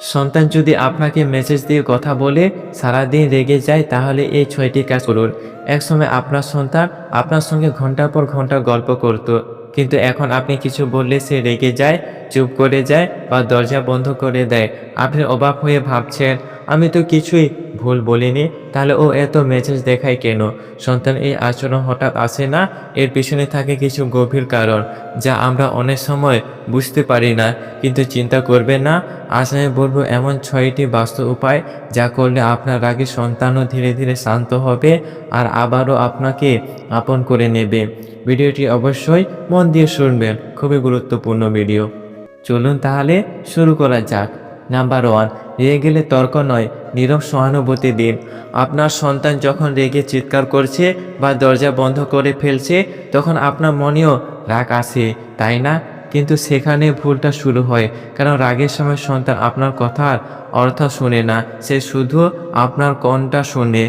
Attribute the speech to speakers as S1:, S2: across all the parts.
S1: সন্তান যদি আপনাকে মেসেজ দিয়ে কথা বলে, সারাদিন রেগে যায়, তাহলে এই ছয়টি কাজ করুন। একসময় আপনার সন্তান আপনার সঙ্গে ঘণ্টার পর ঘণ্টা গল্প করত, কিন্তু এখন আপনি কিছু বললে সে রেগে যায়, চুপ করে যায় বা দরজা বন্ধ করে দেয়। আপনি অবাক হয়ে ভাবছেন, আমি তো কিছুই ভুল বলিনি, তাহলে ও এত মেসেজ দেখায় কেন? সন্তান, এই আচরণ হঠাৎ আসে না? এর পিছনে থাকে কিছু গভীর কারণ, যা আমরা অনেক সময় বুঝতে পারি না, কিন্তু চিন্তা করবে না। আজ আমি বলব, এমন ছয়টি বাস্তব উপায় যা করলে আপনার আগে সন্তানও ধীরে ধীরে শান্ত হবে আর আবারও আপনাকে আপন করে নেবে। ভিডিওটি অবশ্যই মন দিয়ে শুনবেন। খুবই গুরুত্বপূর্ণ ভিডিও। চলুন তাহলে শুরু করা যাক। নাম্বার ওয়ান, রেগে গেলে তর্ক নয়, নীরব সহানুভূতি দিন। আপনার সন্তান যখন রেগে চিৎকার করছে বা দরজা বন্ধ করে ফেলছে, তখন আপনার মনেও রাগ আসে তাই না? কিন্তু সেখানে ভুলটা শুরু হয়, কারণ রাগের সময় সন্তান আপনার কথার অর্থ শুনে না, সে শুধু আপনার কণ্ঠটা শুনে।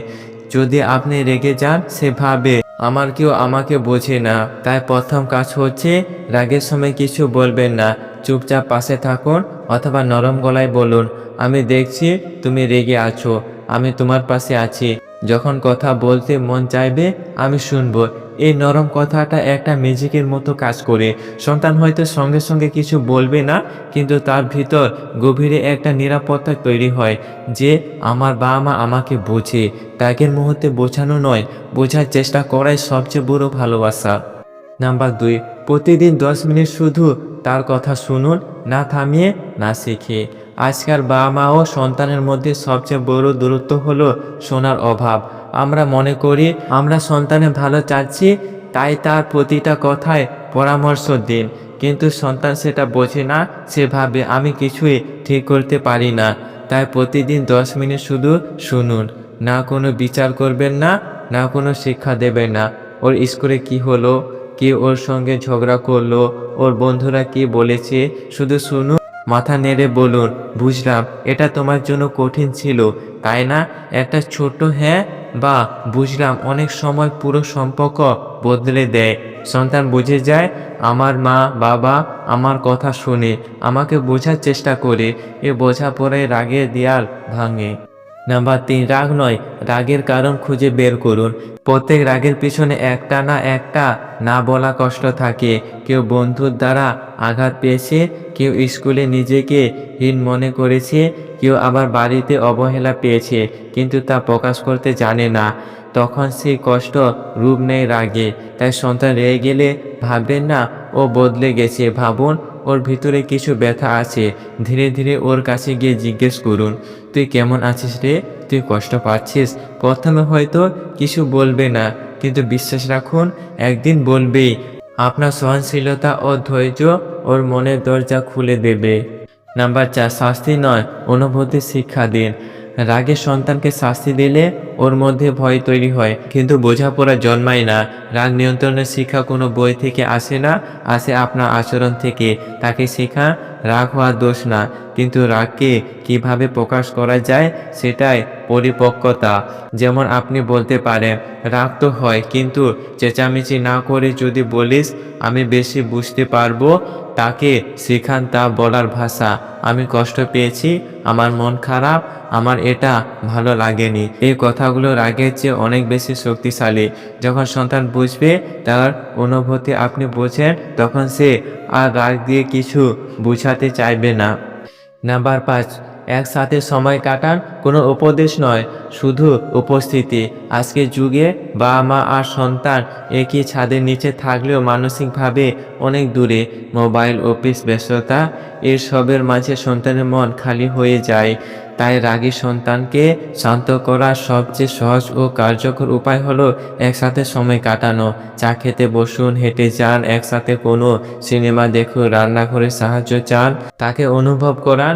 S1: যদি আপনি রেগে যান, সে ভাবে, আমার কেউ আমাকে বোঝে না। তাই প্রথম কাজ হচ্ছে রাগের সময় কিছু বলবেন না। চুপচাপ পাশে থাকুন অথবা নরম গলায় বলুন, আমি দেখছি তুমি রেগে আছো, আমি তোমার পাশে আছি। যখন কথা বলতে মন চাইবে, আমি শুনব। এই নরম কথাটা একটা ম্যাজিকের মতো কাজ করে। সন্তান হয়তো সঙ্গে সঙ্গে কিছু বলবে না, কিন্তু তার ভিতর গভীরে একটা নিরাপত্তা তৈরি হয় যে আমার বাবা মা আমাকে বোঝে। ত্যাগের মুহূর্তে বোঝানো নয়, বোঝার চেষ্টা করাই সবচেয়ে বড় ভালোবাসা। নাম্বার দুই, প্রতিদিন দশ মিনিট শুধু কথা শুনুন, না থামিয়ে, না শিখে। আজকাল বাবা মা ও সন্তানের মধ্যে সবচেয়ে বড় দূরত্ব হলো শোনার অভাব। আমরা মনে করি, আমরা সন্তানের ভালো চাচ্ছি, তাই তার প্রতিটা কথায় পরামর্শ দিন। কিন্তু সন্তান সেটা বোঝে না সে ভাবে আমি কিছুই ঠিক করতে পারি না। তাই প্রতিদিন দশ মিনিট শুধু শুনুন। না কোনো বিচার করবেন না না কোনো শিক্ষা দেবেন না। ওর স্কুলে কি হলো? কে ওর সঙ্গে ঝগড়া করল? ওর বন্ধুরা কি বলেছে? শুধু শুনুন, মাথা নেড়ে বলুন, বুঝলাম, এটা তোমার জন্য কঠিন ছিল, তাই না? একটা ছোট হ্যাঁ? বা, বুঝলাম, অনেক সময় পুরো সম্পর্ক বদলে দেয়। সন্তান বুঝে যায়, আমার মা, বাবা আমার কথা শুনে, আমাকে বোঝার চেষ্টা করে, এ বোঝাপড়ায় রাগে দেয়াল ভাঙে। নাম্বার তিন, রাগ নয়। রাগের কারণ খুঁজে বের করুন। প্রত্যেক রাগের পিছনে একটা না একটা না বলা কষ্ট থাকে। কেউ বন্ধুর দ্বারা আঘাত পেয়েছে, কেউ স্কুলে নিজেকে হীন মনে করেছে, কেউ আবার বাড়িতে অবহেলা পেয়েছে, কিন্তু তা প্রকাশ করতে জানে না। তখন সেই কষ্ট রূপ নেয় রাগে। তাই সন্তান রেগে গেলে ভাববেন না, ও বদলে গেছে, ভাবুন ওর ভিতরে কিছু ব্যথা আছে। ধীরে ধীরে ওর কাছে গিয়ে জিজ্ঞেস করুন, তুই কেমন আছিস রে? তুই কষ্ট পাচ্ছিস? প্রথমে হয়তো কিছু বলবে না, কিন্তু বিশ্বাস রাখুন, একদিন বলবেই। আপনার সহনশীলতা ও ধৈর্য ওর মনের দরজা খুলে দেবে। নাম্বার চার, শাস্তি নয় অনুভূতি শিক্ষা দিন। রাগে সন্তানকে শাস্তি দিলে ওর মধ্যে ভয় তৈরি হয়। কিন্তু বোঝাপড়া জন্মায় না। রাগ নিয়ন্ত্রণের শিক্ষা কোনো বই থেকে আসে না, আসে আপনার আচরণ থেকে। তাকে শেখা, রাগ হওয়ার দোষ না। কিন্তু রাগকে কীভাবে প্রকাশ করা যায় সেটাই পরিপক্কতা। যেমন আপনি বলতে পারেন, রাগ তো হয়, কিন্তু চেঁচামেচি না করে যদি বলিস, আমি বেশি বুঝতে পারব তাকে শেখান তা বলার ভাষা। আমি কষ্ট পেয়েছি, আমার মন খারাপ, আমার এটা ভালো লাগেনি। এই কথাগুলো রাগের চেয়ে অনেক বেশি শক্তিশালী। যখন সন্তান বুঝবে তার অনুভূতি আপনি বোঝেন, তখন সে আর রাগ দিয়ে কিছু বুঝাতে চাইবে না। নাম্বার পাঁচ একসাথে সময় কাটান কোনো উপদেশ নয়, শুধু উপস্থিতি। আজকের যুগে বাবা মা আর সন্তান একই ছাদের নিচে থাকলেও মানসিকভাবে অনেক দূরে। মোবাইল, অফিস, ব্যস্ততা, এসবের মাঝে সন্তানের মন খালি হয়ে যায়। তাই রাগী সন্তানকে শান্ত করার সবচেয়ে সহজ ও কার্যকর উপায় হলো একসাথে সময় কাটানো। চা খেতে বসুন, হেঁটে যান, একসাথে কোনো সিনেমা দেখুন, রান্নাঘরে সাহায্য চান, তাকে অনুভব করান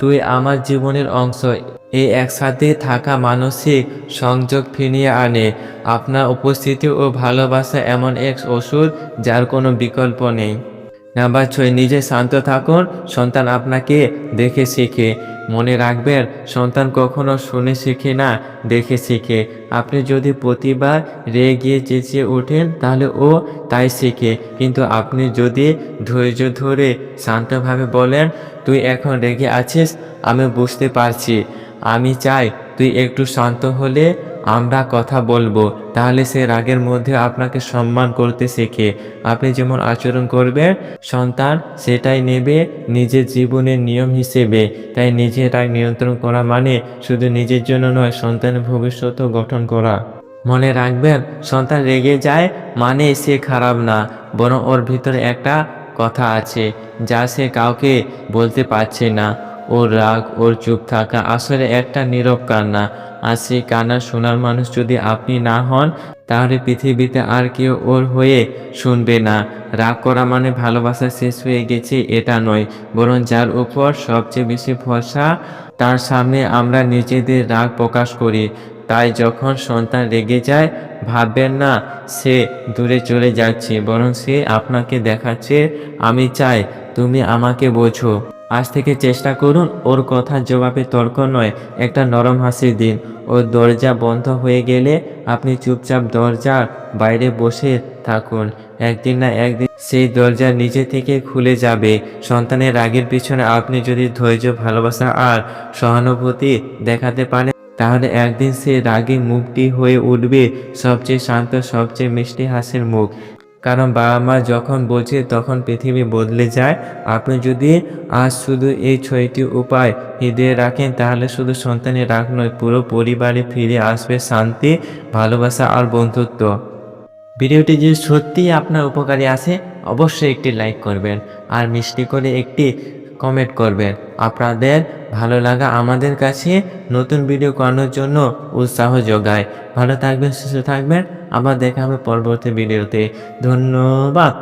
S1: তুই আমার জীবনের অংশ। এই একসাথে থাকা মানসিক সংযোগ ফিরিয়ে আনে। আপনার উপস্থিতি ও ভালোবাসা এমন এক ওষুধ যার কোনো বিকল্প নেই। নাম্বার ছয়, নিজে শান্ত থাকুন। সন্তান আপনাকে দেখে শিখে। মনে রাখবেন, সন্তান কখনো শুনে শিখে না, দেখে শিখে। আপনি যদি প্রতিবার রেগে গিয়ে চেঁচিয়ে ওঠেন, তাহলে ও তাই শেখে। কিন্তু আপনি যদি ধৈর্য ধরে শান্তভাবে বলেন তুই এখন রেগে আছিস? আমি বুঝতে পারছি। আমি চাই তুই একটু শান্ত হলে আমরা কথা বলব। তাহলে সে রাগের মধ্যে আপনাকে সম্মান করতে শেখে। আপনি যেমন আচরণ করবেন, সন্তান সেটাই নেবে নিজের জীবনের নিয়ম হিসেবে। তাই নিজের রাগ নিয়ন্ত্রণ করা মানে শুধু নিজের জন্য নয়, সন্তানের ভবিষ্যতও গঠন করা। মনে রাখবেন, সন্তান রেগে যায় মানে সে খারাপ না, বরং ওর ভিতরে একটা কথা আছে, যা সে কাউকে বলতে পারছে না। ওর রাগ, ওর চুপ থাকা আসলে একটা নীরব কান্না। আর সেই কান্না শোনার মানুষ যদি আপনি না হন, তাহলে পৃথিবীতে আর কেউ ওর হয়ে শুনবে না। রাগ করা মানে ভালোবাসা শেষ হয়ে গেছে, এটা নয়। বরং যার উপর সবচেয়ে বেশি ভরসা, তার সামনে আমরা নিজেদের রাগ প্রকাশ করি। তাই যখন সন্তান রেগে যায়, ভাববেন না, সে দূরে চলে যাচ্ছে, বরং সে আপনাকে দেখাচ্ছে, আমি চাই তুমি আমাকে বোঝো। আজ থেকে চেষ্টা করুন, ওর কথার জবাবে তর্ক নয়, একটা নরম হাসি দিন। ওর দরজা বন্ধ হয়ে গেলে আপনি চুপচাপ দরজার বাইরে বসে থাকুন। একদিন না একদিন সেই দরজা নিজে থেকে খুলে যাবে। সন্তানের রাগের পিছনে আপনি যদি ধৈর্য, ভালোবাসা আর সহানুভূতি দেখাতে পারেন তাহলে একদিন সে রাগী মুখটি হয়ে উঠবে সবচেয়ে শান্ত, সবচেয়ে মিষ্টি হাসির মুখ। কারণ বাবা মা যখন বোঝে তখন পৃথিবী বদলে যায়। আপনি যদি আজ শুধু এই ছয়টি উপায় হৃদয়ে রাখেন, তাহলে শুধু সন্তানের রাগ নয়, পুরো পরিবারে ফিরে আসবে শান্তি, ভালোবাসা আর বন্ধুত্ব। ভিডিওটি যদি সত্যিই আপনার উপকারী আসে, অবশ্যই একটি লাইক করবেন আর মিষ্টি করে একটি কমেন্ট করবেন। আপনাদের ভালো লাগা আমাদের কাছে নতুন ভিডিও করানোর জন্য উৎসাহ যোগায়। ভালো থাকবেন, সুস্থ থাকবেন। আবার দেখা হবে পরবর্তী ভিডিওতে ধন্যবাদ।